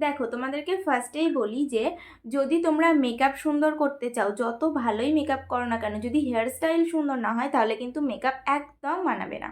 দেখো, তোমাদেরকে ফার্স্টেই বলি যে, যদি তোমরা মেকআপ সুন্দর করতে চাও, যত ভালোই মেকআপ করো না কেন, যদি হেয়ার স্টাইল সুন্দর না হয়, তাহলে কিন্তু মেকআপ একদম মানাবে না।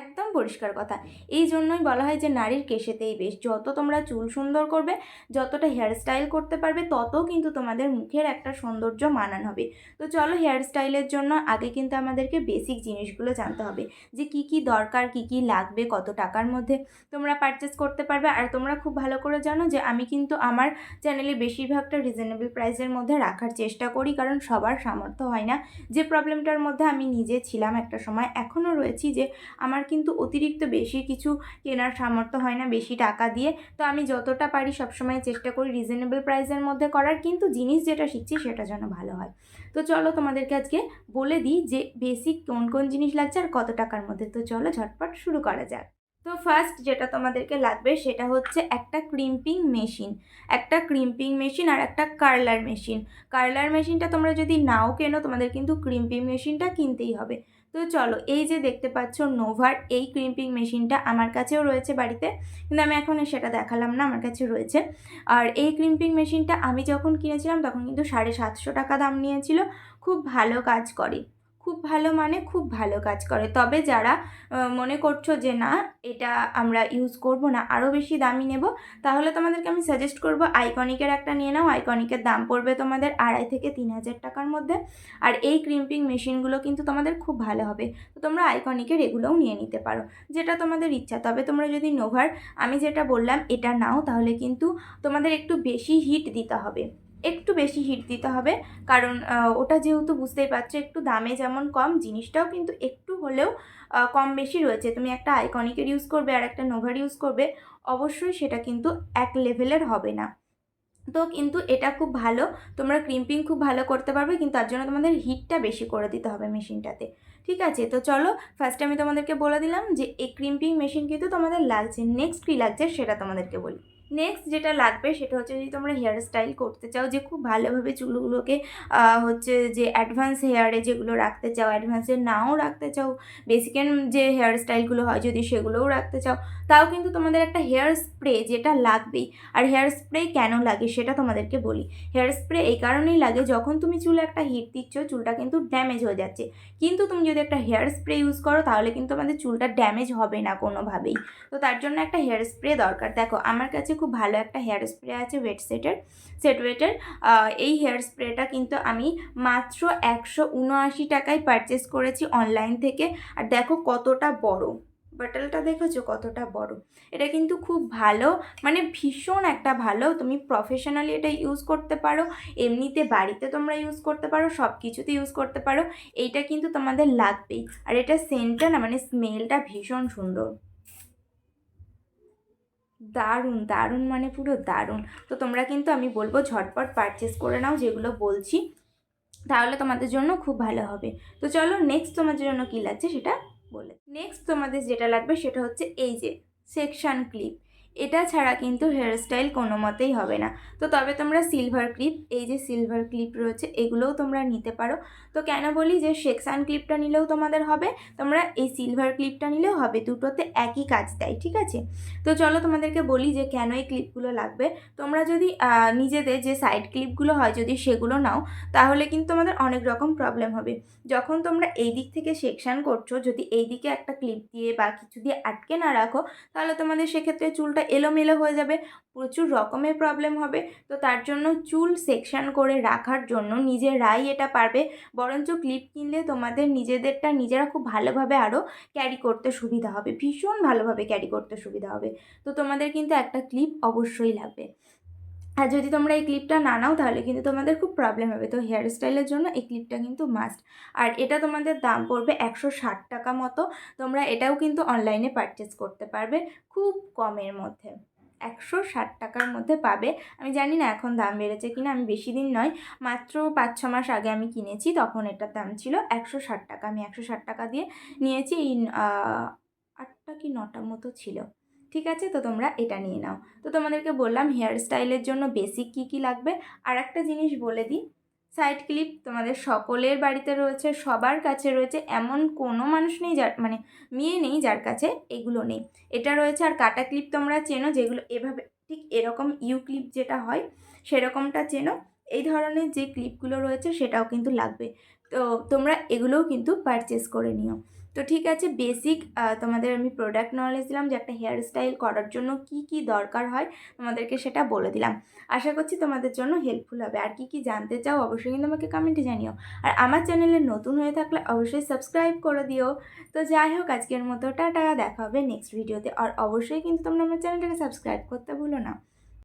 একদম পরিষ্কার কথা। এই জন্যই বলা হয় যে নারীর কেশেতেই বেশ। যত তোমরা চুল সুন্দর করবে, যতটা হেয়ার স্টাইল করতে পারবে তত কিন্তু তোমাদের মুখের একটা সৌন্দর্য মানান হবে। তো চলো হেয়ার স্টাইলের জন্য আগে কিন্তু আমাদেরকে বেসিক জিনিসগুলো জানতে হবে। যে কি কি দরকার, কি কি লাগবে, কত টাকার মধ্যে তোমরা পারচেস করতে পারবে। আর তোমরা খুব ভালো করে জানো যে আমি কিন্তু আমার চ্যানেলে বেশিরভাগটা রিজনেবল প্রাইসের মধ্যে রাখার চেষ্টা করি, কারণ সবার সামর্থ্য হয় না। যে প্রবলেমটার মধ্যে আমি নিজে ছিলাম একটা সময়, এখনও রয়েছি যে আমার কিন্তু অতিরিক্ত বেশি কিছু কেনার সামর্থ্য হয় না, বেশি টাকা দিয়ে। তো আমি যতটা পারি সবসময় চেষ্টা করি রিজনেবল প্রাইসের মধ্যে করার, কিন্তু জিনিস যেটা শিখছি সেটা যেন ভালো হয়। তো চলো তোমাদেরকে আজকে বলে দিই যে বেসিক কোন কোন জিনিস লাগছে আর কত টাকার মধ্যে। তো চলো ঝটপট শুরু করা যাক। তো ফার্স্ট যেটা তোমাদেরকে লাগবে সেটা হচ্ছে একটা ক্রিম্পিং মেশিন একটা ক্রিম্পিং মেশিন আর একটা কার্লার মেশিন কার্লার মেশিনটা তোমরা যদি নাও কেনো, তোমাদের কিন্তু ক্রিম্পিং মেশিনটা কিনতেই হবে। তো চলো, এই যে দেখতে পাচ্ছ নোভার, এই ক্রিম্পিং মেশিনটা আমার কাছেও রয়েছে বাড়িতে, কিন্তু আমি এখন সেটা দেখালাম না, আমার কাছে রয়েছে। আর এই ক্রিম্পিং মেশিনটা আমি যখন কিনেছিলাম, তখন কিন্তু সাড়ে সাতশো টাকা দাম নিয়েছিল, খুব ভালো কাজ করে। খুব ভালো মানে খুব ভালো কাজ করে। তবে যারা মনে করছ যে না, এটা আমরা ইউজ করব না আরও বেশি দামি নেব, তাহলে তোমাদেরকে আমি সাজেস্ট করব আইকনিকের একটা নিয়ে নাও। আইকনিকের দাম পড়বে তোমাদের আড়াই থেকে তিন হাজার টাকার মধ্যে। আর এই ক্রিম্পিং মেশিনগুলো কিন্তু তোমাদের খুব ভালো হবে। তো তোমরা আইকনিকের এগুলোও নিয়ে নিতে পারো, যেটা তোমাদের ইচ্ছা। তবে তোমরা যদি নোভার, আমি যেটা বললাম, এটা নাও, তাহলে কিন্তু তোমাদের একটু বেশি হিট দিতে হবে। একটু বেশি হিট দিতে হবে। কারণ ওটা যেহেতু বুঝতেই পারছ, একটু দামে যেমন কম, জিনিসটাও কিন্তু একটু হলেও কম বেশি রয়েছে। তুমি একটা আইকনিকের ইউজ করবে আর একটা নোভার ইউজ করবে, অবশ্যই সেটা কিন্তু এক লেভেলের হবে না। তো কিন্তু এটা খুব ভালো, তোমরা ক্রিম্পিং খুব ভালো করতে পারবে, কিন্তু তার জন্য তোমাদের হিটটা বেশি করে দিতে হবে মেশিনটাতে ঠিক আছে? তো চলো ফার্স্টে আমি তোমাদেরকে বলে দিলাম যে, এই ক্রিম্পিং মেশিন কিন্তু তোমাদের লাগছে নেক্সট কী লাগছে সেটা তোমাদেরকে বলি। নেক্সট যেটা লাগবে সেটা হচ্ছে যদি তোমরা হেয়ার স্টাইল করতে চাও, যে খুব ভালোভাবে চুলগুলোকে হচ্ছে যে অ্যাডভান্স হেয়ারে যেগুলো রাখতে চাও অ্যাডভান্সে নাও রাখতে চাও বেসিকের যে হেয়ার স্টাইলগুলো হয় যদি সেগুলোও রাখতে চাও, তাও কিন্তু তোমাদের একটা হেয়ার স্প্রে যেটা লাগবেই। আর হেয়ার স্প্রে কেন লাগে সেটা তোমাদেরকে বলি। হেয়ার স্প্রে এই কারণেই লাগে যখন তুমি চুলে একটা হিট দিচ্ছ, চুলটা কিন্তু ড্যামেজ হয়ে যাচ্ছে। কিন্তু তুমি যদি একটা হেয়ার স্প্রে ইউজ করো, তাহলে কিন্তু আমাদের চুলটা ড্যামেজ হবে না কোনোভাবেই। তো তার জন্য একটা হেয়ার স্প্রে দরকার। দেখো, আমার কাছে খুব ভালো একটা হেয়ার স্প্রে আছে ওয়েট সেটের সেট ওয়েটের এই হেয়ার স্প্রেটা কিন্তু আমি মাত্র একশো উনআশি টাকায় পারচেস করেছি অনলাইন থেকে। আর দেখো কতটা বড়। বাটলটা দেখেছ কতটা বড়? এটা কিন্তু খুব ভালো মানে ভীষণ একটা ভালো। তুমি প্রফেশনালি এটা ইউজ করতে পারো। এমনিতে বাড়িতে তোমরা ইউজ করতে পারো সব কিছুতে ইউজ করতে পারো। এইটা কিন্তু তোমাদের লাগবেই। আর এটা সেন্টটা না মানে স্মেলটা ভীষণ সুন্দর। দারুণ দারুণ মানে পুরো দারুণ। তো তোমরা কিন্তু আমি বলব ঝটপট পারচেস করে নাও যেগুলো বলছি, তাহলে তোমাদের জন্য খুব ভালো হবে। তো চলো নেক্সট তোমাদের জন্য কী লাগছে সেটা বলে নেক্সট তোমাদের যেটা লাগবে সেটা হচ্ছে এই যে সেকশান ক্লিপ এটা ছাড়া কিন্তু হেয়ারস্টাইল কোনো মতেই হবে না। তো তবে তোমরা সিলভার ক্লিপ এই যে সিলভার ক্লিপ রয়েছে, এগুলোও তোমরা নিতে পারো। তো কেন বলি যে সেকশান ক্লিপটা নিলেও তোমাদের হবে, তোমরা এই সিলভার ক্লিপটা নিলেও হবে, দুটোতে একই কাজ দেয়, ঠিক আছে? তো চলো তোমাদেরকে বলি যে কেন এই ক্লিপগুলো লাগবে। তোমরা যদি নিজেদের যে সাইড ক্লিপগুলো হয়, যদি সেগুলো নাও, তাহলে কিন্তু তোমাদের অনেক রকম প্রবলেম হবে। যখন তোমরা এই দিক থেকে সেকশান করছ, যদি এই দিকে একটা ক্লিপ দিয়ে বা কিছু দিয়ে আটকে না রাখো, তাহলে তোমাদের সেক্ষেত্রে চুলটা এলোমেলো হয়ে যাবে, প্রচুর রকমের প্রবলেম হবে। তো তার জন্য চুল সেকশন করে রাখার জন্য নিজেরাই এটা পারবে। বরঞ্চ ক্লিপ কিনলে তোমাদের নিজেদেরটা নিজেরা খুব ভালোভাবে আরও ক্যারি করতে সুবিধা হবে, ভীষণ ভালোভাবে ক্যারি করতে সুবিধা হবে। তো তোমাদের কিন্তু একটা ক্লিপ অবশ্যই লাগবে। আর যদি তোমরা এই ক্লিপটা না নাও, তাহলে কিন্তু তোমাদের খুব প্রবলেম হবে। তো হেয়ার স্টাইলের জন্য এই ক্লিপটা কিন্তু মাস্ট আর এটা তোমাদের দাম পড়বে একশো ষাট টাকা মতো। তোমরা এটাও কিন্তু অনলাইনে পারচেস করতে পারবে খুব কমের মধ্যে। একশো ষাট টাকার মধ্যে পাবে। আমি জানি না এখন দাম বেড়েছে কিনা, আমি বেশি দিন নয়, মাত্র পাঁচ ছ মাস আগে আমি কিনেছি, তখন এটার দাম ছিল একশো ষাট টাকা। আমি একশো ষাট টাকা দিয়ে নিয়েছি, এই আটটা কি নটা মতো ছিল। ঠিক আছে? তো তোমরা এটা নিয়ে নাও। তো তোমাদেরকে বললাম হেয়ার স্টাইলের জন্য বেসিক কী কী লাগবে? আর একটা জিনিস বলে দিই সাইড ক্লিপ তোমাদের সকলের বাড়িতে রয়েছে, সবার কাছে রয়েছে, এমন কোনো মানুষ নেই যার মানে মেয়ে নেই যার কাছে এগুলো নেই। এটা রয়েছে আর কাটা ক্লিপ তোমরা চেনো যেগুলো এভাবে, ঠিক এরকম ইউ ক্লিপ যেটা হয়, সেরকমটা চেনো। এই ধরনের যে ক্লিপগুলো রয়েছে সেটাও কিন্তু লাগবে। তো তোমরা এগুলোও কিন্তু পারচেস করে নিও। তো ঠিক আছে বেসিক তোমাদের আমি প্রোডাক্ট নলেজ দিলাম যে একটা হেয়ার স্টাইল করার জন্য কি কি দরকার হয়, তোমাদেরকে সেটা বলে দিলাম। আশা করছি তোমাদের জন্য হেল্পফুল হবে। আর কি কি জানতে চাও অবশ্যই কিন্তু আমাকে কমেন্টে জানিও। আর আমার চ্যানেলে নতুন হয়ে থাকলে অবশ্যই সাবস্ক্রাইব করে দিও। তো যাই হোক, আজকের মতো টাটা, দেখা হবে নেক্সট ভিডিওতে আর অবশ্যই কিন্তু তোমরা আমার চ্যানেলটাকে সাবস্ক্রাইব করতে ভুলো না।